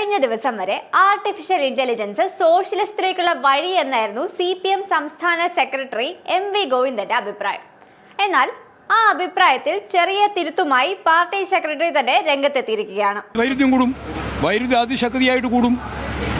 കഴിഞ്ഞ ദിവസം വരെ ആർട്ടിഫിഷ്യൽ ഇന്റലിജൻസ് സോഷ്യലിസ്റ്റിലേക്കുള്ള വഴി എന്നായിരുന്നു സി പി എം സംസ്ഥാന സെക്രട്ടറി എം വി ഗോവിന്ദന്റെ അഭിപ്രായം. എന്നാൽ ആ അഭിപ്രായത്തിൽ ചെറിയ തിരുത്തുമായി പാർട്ടി സെക്രട്ടറി തന്നെ രംഗത്തെത്തിയിരിക്കുകയാണ്. വൈരുദ്ധ്യം കൂടും. വൈരുദ്ധ്യ അതിശക്തിയായിട്ട് കൂടും.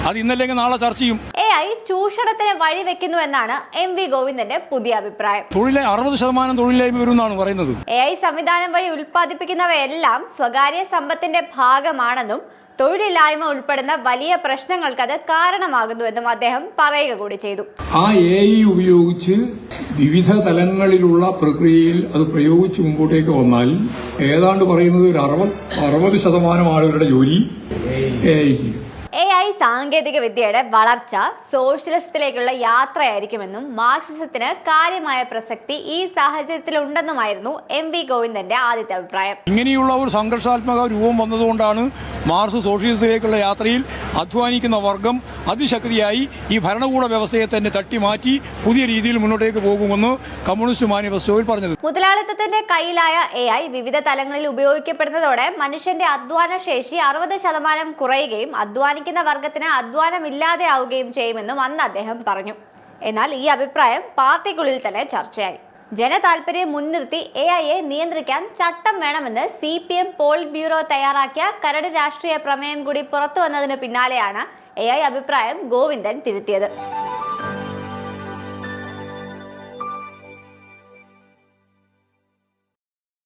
അത് ഇന്നല്ലെങ്കിൽ നാളെ ചർച്ച ചെയ്യും. ഐ ചൂഷണത്തിന് വഴിവെക്കുന്നു എന്നാണ് എം വി ഗോവിന്ദന്റെ പുതിയ അഭിപ്രായം. തൊഴിലെ അറുപത് ശതമാനം തൊഴിലില്ലായ്മ വരുമെന്നാണ് പറയുന്നത്. എ ഐ സംവിധാനം വഴി ഉൽപ്പാദിപ്പിക്കുന്നവയെല്ലാം സ്വകാര്യ സമ്പത്തിന്റെ ഭാഗമാണെന്നും തൊഴിലില്ലായ്മ ഉൾപ്പെടുന്ന വലിയ പ്രശ്നങ്ങൾക്ക് അത് കാരണമാകുന്നുവെന്നും അദ്ദേഹം പറയുക കൂടി ചെയ്തു. ആ എ ഐ ഉപയോഗിച്ച് വിവിധ തലങ്ങളിലുള്ള പ്രക്രിയയിൽ അത് പ്രയോഗിച്ച് മുമ്പോട്ടേക്ക് വന്നാൽ ഏതാണ്ട് പറയുന്നത് ഒരു അറുപത് അറുപത് ശതമാനം ആളുകളുടെ ജോലി എ ഐ ചെയ്യും. എ ഐ സാങ്കേതിക വിദ്യയുടെ വളർച്ച സോഷ്യലിസത്തിലേക്കുള്ള യാത്രയായിരിക്കുമെന്നും മാർക്സിസത്തിന് കാര്യമായ പ്രസക്തി ഈ സാഹചര്യത്തിലുണ്ടെന്നുമായിരുന്നു എം വി ഗോവിന്ദന്റെ ആദ്യത്തെ അഭിപ്രായം. ഇങ്ങനെയുള്ള ഒരു സംഘർഷാത്മക രൂപം വന്നതുകൊണ്ടാണ് മാർസ് സോഷ്യലിസത്തിലേക്കുള്ള യാത്രയിൽ അധ്വാനിക്കുന്ന വർഗം അതിശക്തിയായി ഈ ഭരണകൂട വ്യവസ്ഥയെ തന്നെ തട്ടിമാറ്റി പുതിയ രീതിയിൽ മുന്നോട്ടേക്ക് പോകുമെന്ന് കമ്മ്യൂണിസ്റ്റ് മാനിഫെസ്റ്റോയിൽ പറഞ്ഞത്. മുതലാളിത്തത്തിന്റെ കയ്യിലായ എ ഐ വിവിധ തലങ്ങളിൽ ഉപയോഗിക്കപ്പെടുന്നതോടെ മനുഷ്യന്റെ അധ്വാന ശേഷി അറുപത് ശതമാനം കുറയുകയും അധ്വാനിക്കുന്ന വർഗത്തിന് അധ്വാനമില്ലാതെ ആവുകയും ചെയ്യുമെന്നും അന്ന് അദ്ദേഹം പറഞ്ഞു. എന്നാൽ ഈ അഭിപ്രായം പാർട്ടിക്കുള്ളിൽ തന്നെ ചർച്ചയായി. ജനതാൽപര്യം മുൻനിർത്തി എ ഐയെ നിയന്ത്രിക്കാൻ ചട്ടം വേണമെന്ന് C P M politburo തയ്യാറാക്കിയ കരട് രാഷ്ട്രീയ പ്രമേയം കൂടി പുറത്തു വന്നതിന് പിന്നാലെയാണ് എ ഐ അഭിപ്രായം ഗോവിന്ദൻ തിരുത്തിയത്.